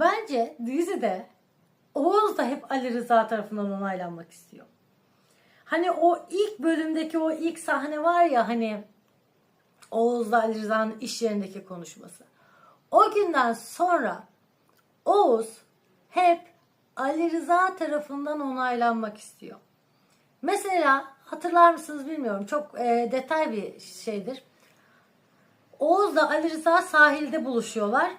Bence dizide Oğuz da hep Ali Rıza tarafından onaylanmak istiyor. Hani o ilk bölümdeki o ilk sahne var ya hani Oğuz'la Ali Rıza'nın iş yerindeki konuşması. O günden sonra Oğuz hep Ali Rıza tarafından onaylanmak istiyor. Mesela hatırlar mısınız bilmiyorum. Çok e, detay bir şeydir. Oğuz'la Ali Rıza sahilde buluşuyorlar.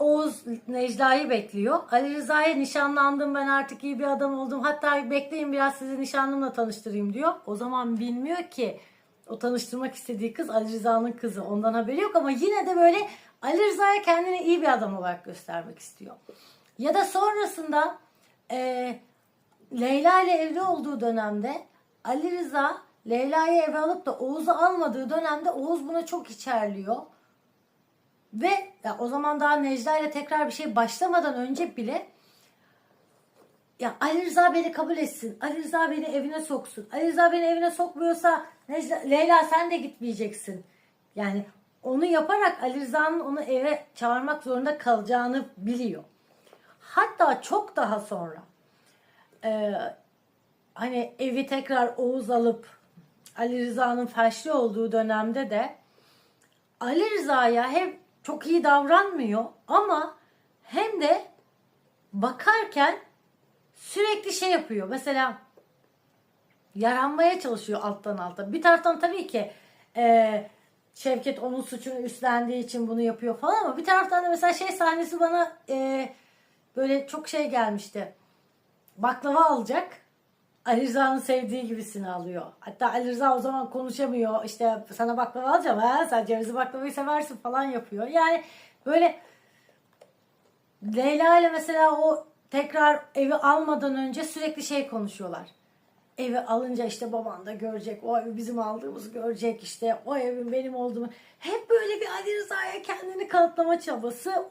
Oğuz Necla'yı bekliyor. Ali Rıza'ya nişanlandım ben artık iyi bir adam oldum. Hatta bekleyin biraz sizi nişanlımla tanıştırayım diyor. O zaman bilmiyor ki o tanıştırmak istediği kız Ali Rıza'nın kızı. Ondan haberi yok ama yine de böyle Ali Rıza'ya kendini iyi bir adam olarak göstermek istiyor. Ya da sonrasında e, Leyla ile evli olduğu dönemde Ali Rıza Leyla'yı eve alıp da Oğuz'u almadığı dönemde Oğuz buna çok içerliyor. Ve ya o zaman daha Necla ile tekrar bir şey başlamadan önce bile ya Ali Rıza beni kabul etsin. Ali Rıza beni evine soksun. Ali Rıza beni evine sokmuyorsa Necla, Leyla sen de gitmeyeceksin. Yani onu yaparak Ali Rıza'nın onu eve çağırmak zorunda kalacağını biliyor. Hatta çok daha sonra e, hani evi tekrar Oğuz alıp Ali Rıza'nın felçli olduğu dönemde de Ali Rıza'ya hem çok iyi davranmıyor ama hem de bakarken sürekli şey yapıyor. Mesela yaranmaya çalışıyor alttan alta. Bir taraftan tabii ki e, Şevket onun suçunu üstlendiği için bunu yapıyor falan ama bir taraftan da mesela şey sahnesi bana e, böyle çok şey gelmişti. Baklava alacak. Ali Rıza'nın sevdiği gibisini alıyor. Hatta Ali Rıza o zaman konuşamıyor. İşte sana baklava alacağım ha sen cevizli baklavayı seversin falan yapıyor. Yani böyle Leyla ile mesela o tekrar evi almadan önce sürekli şey konuşuyorlar. Evi alınca işte baban da görecek. O evi bizim aldığımızı görecek işte. O evin benim olduğumu. Hep böyle bir Ali Rıza'ya kendini kanıtlama çabası.